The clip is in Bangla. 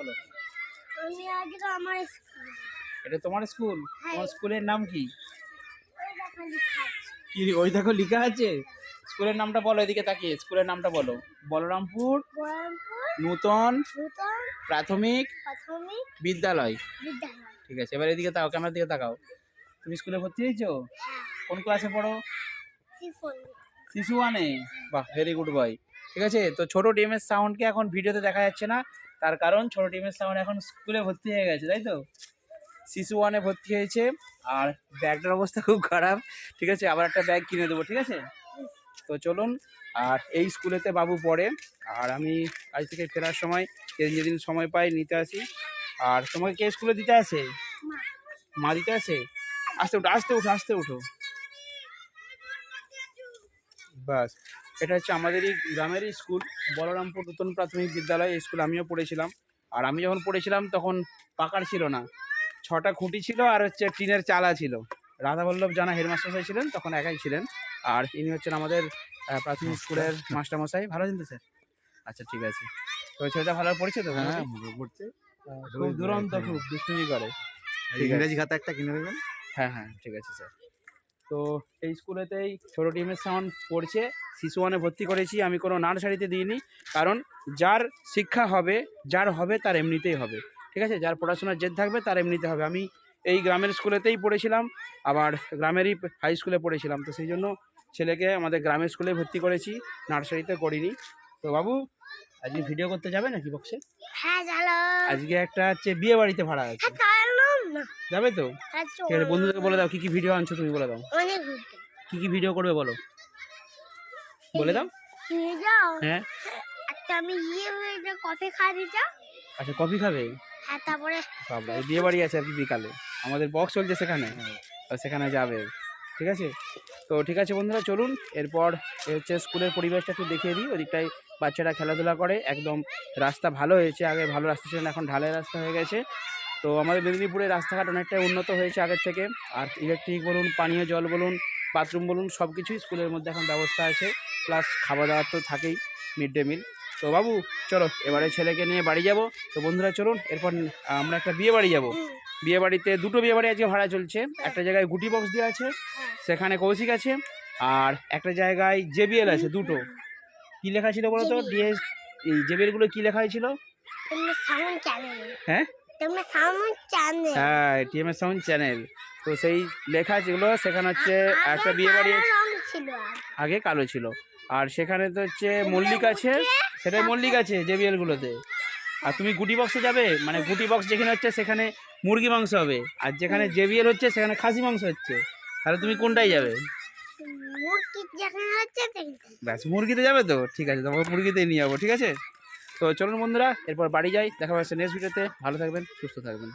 বলো। আমি আগে তো আমার স্কুল। এটা তোমার স্কুল? হ্যাঁ। তোমার স্কুলের নাম কি? কি ওই দেখো লেখা আছে? স্কুলের নামটা বলো এদিকে তাকিয়ে। স্কুলের নামটা বলো। বলরামপুর নূতন প্রাথমিক বিদ্যালয়। ঠিক আছে এবার এদিকে তাকাও ক্যামেরার দিকে তাকাও। তুমি স্কুলে ভর্তি হয়েছো? হ্যাঁ। কোন ক্লাসে পড়ো? শিশু ওয়ানে বাহ ভেরি গুড বয় ঠিক আছে তো ছোট ডিএমএস সাউন্ডকে এখন ভিডিওতে দেখা যাচ্ছে না। তার কারণ ছোট টিমের সাউন্ড এখন স্কুলে ভর্তি হয়ে গেছে তাই তো? শিশু ওয়ানে ভর্তি হয়েছে আর ব্যাগটার অবস্থা খুব খারাপ। ঠিক আছে আবার একটা ব্যাগ কিনে দেবো ঠিক আছে? তো চলুন আর এই স্কুলেতে বাবু পড়ে আর আমি আজ থেকে ফেরার সময় যেদিন যেদিন সময় পাই নিতে আসি। আর তোমাকে কে স্কুলে দিতে আসে? মা। মা দিতে আসে? আসতে উঠো আসতে উঠো আসতে উঠো। বাস। এটা হচ্ছে আমাদেরই গ্রামেরই স্কুল বলরামপুর নতুন প্রাথমিক বিদ্যালয় এই স্কুল আমিও পড়েছিলাম। আর আমি যখন পড়েছিলাম তখন পাকার ছিল না। ছটা খুঁটি ছিল আর হচ্ছে টিনের চালা ছিল। রাধাবল্লভ জানা হেডমাস্টার ছিলেন তখন একাই ছিলেন। আর ইনি হচ্ছেন আমাদের প্রাথমিক স্কুলের মাস্টারমশাই। ভালো চিনতে স্যার? আচ্ছা ঠিক আছে। তো ছেলেটা ভালো পড়েছে তো? হ্যাঁ মোটামুটি? পড়ছে। খুব দুরন্ত খুব দুষ্টুমি করে। ইংরেজি খাতা একটা কিনে দেবেন। হ্যাঁ হ্যাঁ ঠিক আছে স্যার। তো এই স্কুলেতেই ছোটো টিমের সাউন্ড পড়ছে। শিশু ওয়ানে ভর্তি করেছি আমি কোনো নার্সারিতে দিইনি। কারণ যার শিক্ষা হবে যার হবে তার এমনিতেই হবে। ঠিক আছে? যার পড়াশোনার জেদ থাকবে তার এমনিতে হবে। আমি এই গ্রামের স্কুলেতেই পড়েছিলাম আবার গ্রামেরই হাই স্কুলে পড়েছিলাম। তো সেই জন্য ছেলেকে আমাদের গ্রামের স্কুলে ভর্তি করেছি নার্সারিতে করিনি। তো বাবু আজকে ভিডিও করতে যাবে নাকি বক্সে হ্যাঁ আজকে একটা হচ্ছে বিয়ে বাড়িতে ভাড়া আছে। হ্যাঁ না। যাবে তো? হ্যাঁ ঠিক আছে বন্ধুদেরকে বলে দাও কী কী ভিডিও আনছো তুমি বলে দাও। অনেক কি কি ভিডিও করবে বলো? বলে দাও। হ্যাঁ। একটা আমি ইয়ে হয়ে কফি যাও আচ্ছা কফি খাবে? হ্যাঁ তারপরে বাবা এই বিয়ে বাড়ি আছে আর কি বিকালে। আমাদের বক্স চলছে সেখানে। সেখানে যাবে। ঠিক আছে? তো ঠিক আছে বন্ধুরা চলুন। এরপর হচ্ছে স্কুলের পরিবেশটা একটু দেখিয়ে দিই। ওদিকটায় বাচ্চারা খেলাধুলা করে। একদম রাস্তা ভালো হয়েছে আগে ভালো রাস্তা ছিল না এখন ঢালাই রাস্তা হয়ে গেছে। তো আমাদের মেদিনীপুরে রাস্তাঘাট অনেকটাই উন্নত হয়েছে আগের থেকে। আর ইলেকট্রিক বলুন পানীয় জল বলুন বাথরুম বলুন সব কিছুই স্কুলের মধ্যে এখন ব্যবস্থা আছে। প্লাস খাওয়া দাওয়ার তো থাকেই মিড ডে মিল তো বাবু চলো এবারে ছেলেকে নিয়ে বাড়ি যাব। তো বন্ধুরা চলুন এরপর আমরা একটা বিয়ে বাড়ি যাব। বিয়ে বাড়িতে দুটো বিয়ে বাড়ি আজকে ভাড়া চলছে। একটা জায়গায় গুটি বক্স দেওয়া আছে সেখানে কৌশিক আছে আর একটা জায়গায় জেবিএল আছে দুটো। কি লেখা ছিল বলো তো ডিএস এই জেবিএলগুলো কি লেখা হয়েছিল হ্যাঁ? হ্যাঁ টিএমএস সাউন্ড চ্যানেল তো সেই লেখা যেগুলো সেখানে হচ্ছে একটা বিয়ে বাড়ি আগে কালো ছিল। আর সেখানে তো হচ্ছে মল্লিক আছে সেটা মল্লিক আছে জেবিএল গুলোতে। আর তুমি গুটি বক্সে যাবে মানে গুটি বক্স যেখানে হচ্ছে সেখানে মুরগি মাংস হবে। আর যেখানে জেবিএল হচ্ছে সেখানে খাসি মাংস হচ্ছে। তাহলে তুমি কোনটাই যাবে? ব্যাস মুরগিতে যাবে তো? ঠিক আছে তোমাকে মুরগিতেই নিয়ে যাব ঠিক আছে? তো চলুন বন্ধুরা এরপর বাড়ি যাই দেখা হচ্ছে নেক্সট ভিডিওতে ভালো থাকবেন সুস্থ থাকবেন।